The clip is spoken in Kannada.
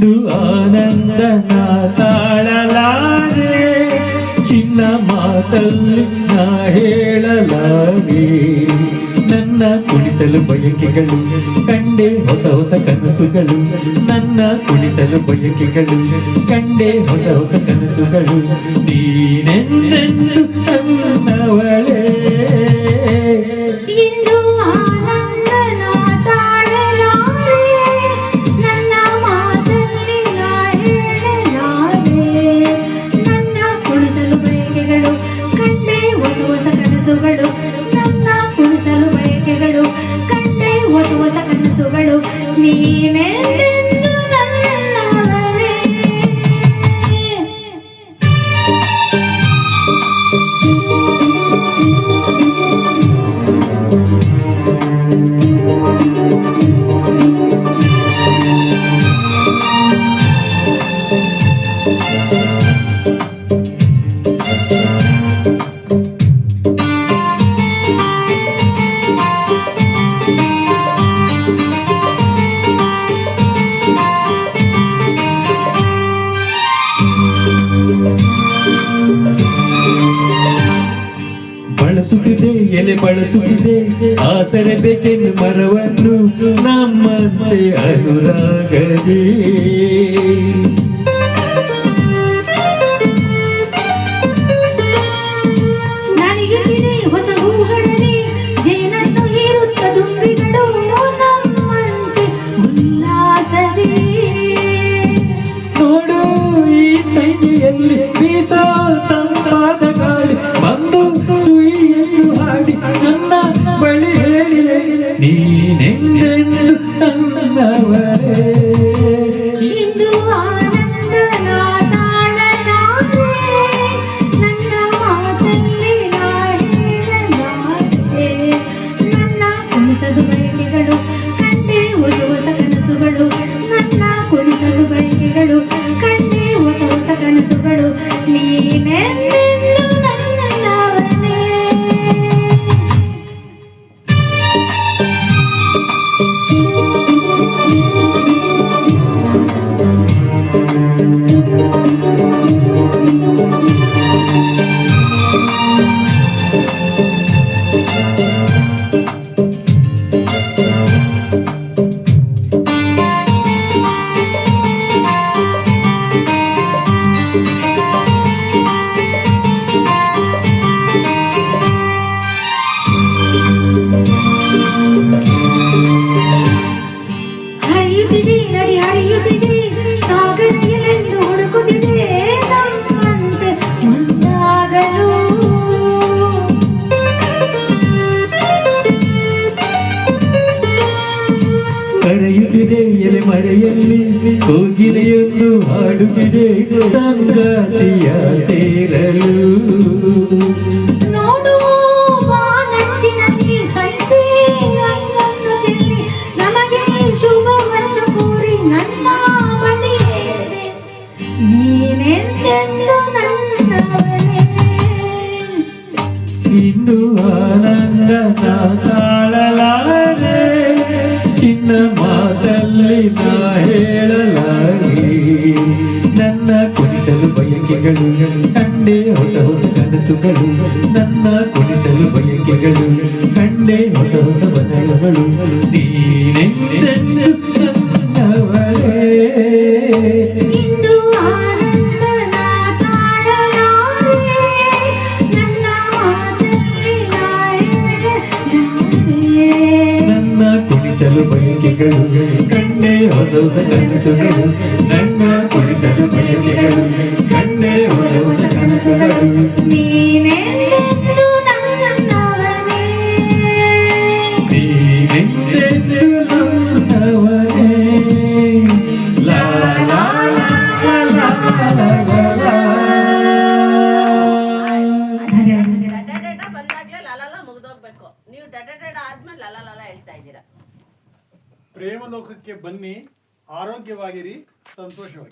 ನಿಂದು ಆನಂದ ತಾಳಲಾರೆ ಚಿನ್ನ ಮಾತಲ್ಲಿ ನಾ ಹೇಳಲಾರೆ. ನನ್ನ ಕುಣಿಸಲು ಬಯಕೆಗಳು ಕಂಡೆ ಹೊಸ ಹೊಸ ಕನಸುಗಳು. ನನ್ನ ಕುಣಿಸಲು ಬಯಕೆಗಳು ಕಂಡೆ ಹೊಸ ಹೊಸ ಕನಸುಗಳು. ನೀನೆ ನವಳೆ ಕನಸುಗಳು ನನ್ನ ಕುಣಿಸಲು ಬಯಕೆಗಳು ಕಂಡೆ ಹೊಸ ಕನಸುಗಳು ನೀನೆಂದೆಂದು ಬಳಸುತ್ತಿದೆ ಎಲೆ ಬಳಸುತ್ತಿದೆ ಆಸರೆ ಬೇಕೆಂದು ಮರವನ್ನು ನಮ್ಮಂತೆ ಅನುರಾಗದೆ ನನಗಿರಿದೆ ಹೊಸ ಹೂಗಳಲ್ಲಿ ಜೇನನ್ನು ಕರೆಯುತ್ತಿದೆ ಎಲೆ ಮರೆಯಲ್ಲಿ ಕೋಗಿಲೆಯೊಂದು ಹಾಡುತ್ತಿದೆ ಸಂಗಾತಿಯ ಸೇರಲು ನೋಡು ನಾ ಹೇಳಲಾರೆ ನನ್ನ ಕುಣಿಸಲು ಬಯಕೆಗಳು ಕಂಡೆ ಹೊಸ ಹೊಸ ಕನಸುಗಳು ನನ್ನ ಕುಣಿಸಲು ಬಯಕೆಗಳು ಕಂಡೆ ಹೊಸ ಹೊಸ ಬದಲಗಳು ನೀನೆಂದೆಂದು ನನ್ನವಳೇ ಇಂದು ಆನಂದನ ತಾಳಲಾರೆ ನನ್ನ ಮಾತಲ್ಲಿ ನಾ ಹೇಳಲಾರೆ ನನ್ನ ಕುಣಿಸಲು ಬಯಕೆಗಳು ಹೊಸ ಕನಸುಗಳು ನನ್ನ ಕುಣಿಸಲು ಬಯಕೆಗಳು ಕಣ್ಣೆ ಹೊಸ ಹೊಸ ಕನಸುಗಳು ನೀನೆಂದೆಂದು ನನ್ನವನೇ ನೀನೆಂದೆಂದು ನನ್ನವನೇ. ಲಾ ಲಾ ಲಾ ಲಾ ಲಾ ಲಾ ಲಾ. ಡಡಡಡ ಬಂದಾಗ್ಲೇ ಲಲಲ ಮುಗ್ದೋಗ್ಬೇಕು ನೀವು ಡಡಡಡ ಆದ್ಮೇಲೆ ಲಲಲ ಹೇಳ್ತಾ ಇದ್ದೀರಾ ಪ್ರೇಮಲೋಕಕ್ಕೆ ಬನ್ನಿ ಆರೋಗ್ಯವಾಗಿರಿ ಸಂತೋಷವಾಗಿ